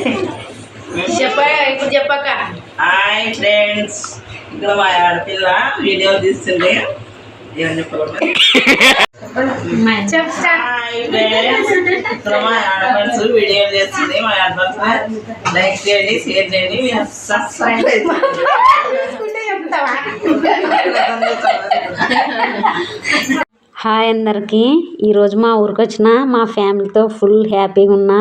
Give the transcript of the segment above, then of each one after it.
చెప్ప ఇప్పుడు చెప్పక. హాయ్ ఫ్రెండ్స్ ఇక్కడ మా ఆడపిల్ల వీడియో తీస్తుంది. ఏమని చెప్పకూడదు ఇక్కడ మా ఆడపడుచు వీడియో చేస్తుంది. మా ఆడపడుచు లైక్ చేయండి షేర్ చేయండి. మీరు సబ్స్క్రైబ్ హాయ్ అందరికీ. ఈరోజు మా ఊరికి వచ్చిన మా ఫ్యామిలీతో ఫుల్ హ్యాపీగా ఉన్న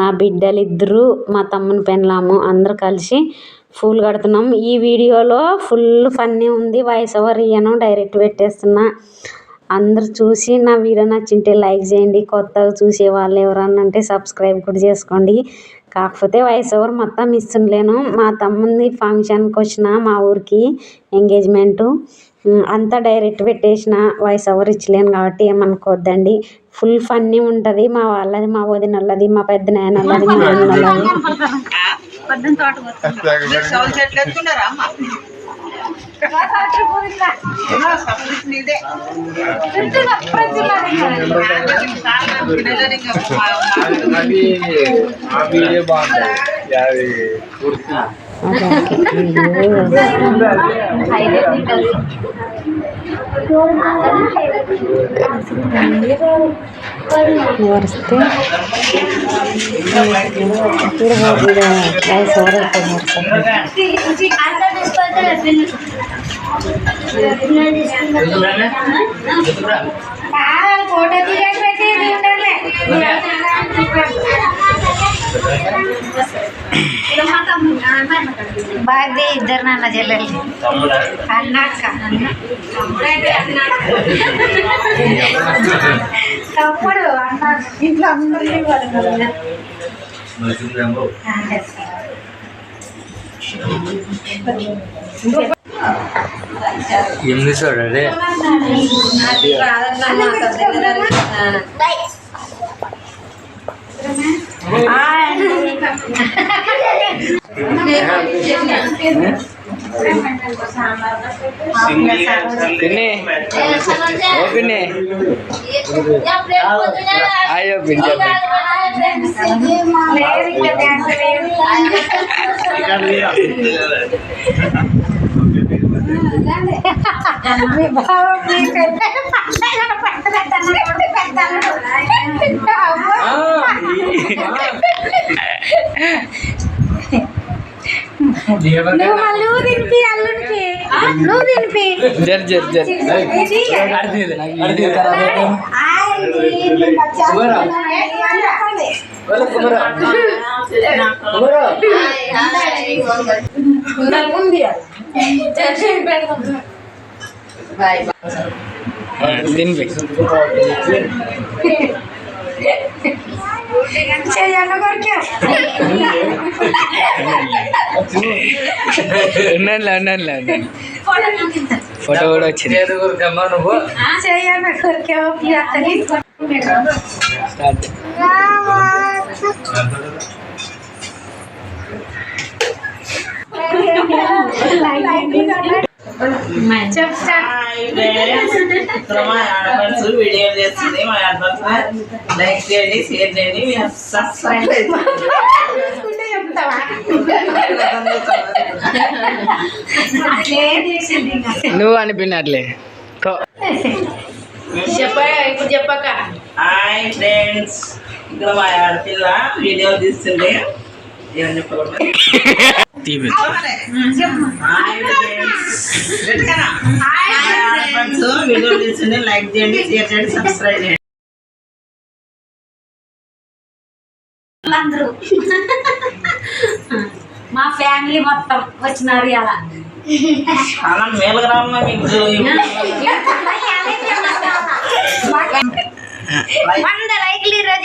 నా బిడ్డలు ఇద్దరు మా తమ్ముని పెళ్ళాము అందరు కలిసి ఫుల్ కడుతున్నాం. ఈ వీడియోలో ఫుల్ ఫన్నీ ఉంది. వాయిస్ ఓవర్ ఇయ్యను డైరెక్ట్ పెట్టేస్తున్నా. అందరు చూసి నా వీడియో నచ్చింటే లైక్ చేయండి. కొత్తగా చూసే వాళ్ళు ఎవరన్నా అంటే సబ్స్క్రైబ్ కూడా చేసుకోండి. కాకపోతే వాయిస్ ఓవర్ మొత్తం ఇస్తుండలేను మా తమ్ముంది ఫంక్షన్కి వచ్చిన మా ఊరికి ఎంగేజ్మెంటు అంతా డైరెక్ట్ పెట్టేసిన వాయిస్ ఓవర్ ఇచ్చలేను కాబట్టి ఏమనుకోవద్దండి ఫుల్ ఫన్నీ ఉంటుంది. మా వాళ్ళది మా వదిన మా పెద్ద నాయన వాళ్ళది మా అన్న వాళ్ళది సౌండ్ ಒರೆಸ್ತಿ ಇರ್ಬೋದು ಇದು ರೈಸ್ ಹೊರಗೆ ಫೋಟೋ బాగా ఇద్దరు నాన్న చెల్లెలు. అన్న అక్క తప్పుడు అన్న ఇంట్లో ఎనిమిది చూడండి పిన్ని आयो पिने జర్ జర్ జర్ తినిపి ఫోటో కూడా వచ్చింది నువ్వు చెయ్యాలి కొరికే అత్తని స్టార్ట్ చెప్పు స్టార్ట్ హాయ్ ఫ్రెండ్స్ ఇక్కడ మా ఆడపడుచు వీడియో చేస్తుంది మా ఆడపడుచు లైక్ చేయండి షేర్ చేయండి సబ్స్క్రైబ్ నువ్వు అనిపినట్లే. చెప్ప ఇప్పుడు చెప్పక. హాయ్ ఫ్రెండ్స్ ఇక్కడ మా ఆడపిల్ల వీడియో తీస్తుంది లైక్ చేయండి షేర్ చేయండి సబ్స్క్రైబ్ చేయండి అందరూ మా ఫ్యామిలీ మొత్తం వచ్చినారు ఇలా. చాలా మేలుగా రామ్మా మీకు వంద లైక్లు? ఈరోజు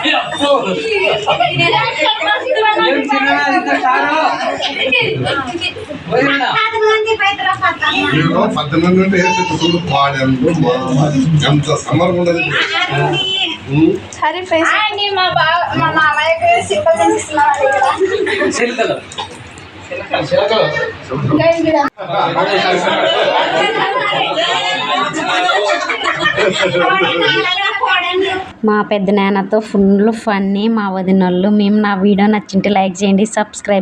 పద్దెనిమిది నుండి వేసి కుటుంబ పాడాను ఎంత సమ్మర్ ఉండదు మా బావ మా మామయ్య సింపల్ కనిపిస్తున్నారు చిలుకలు మా పెద్ద నాన్నతో ఫుల్ ఫన్నీ మా వదినోళ్ళు. మేము నా వీడియో నచ్చింటే లైక్ చేయండి సబ్స్క్రైబ్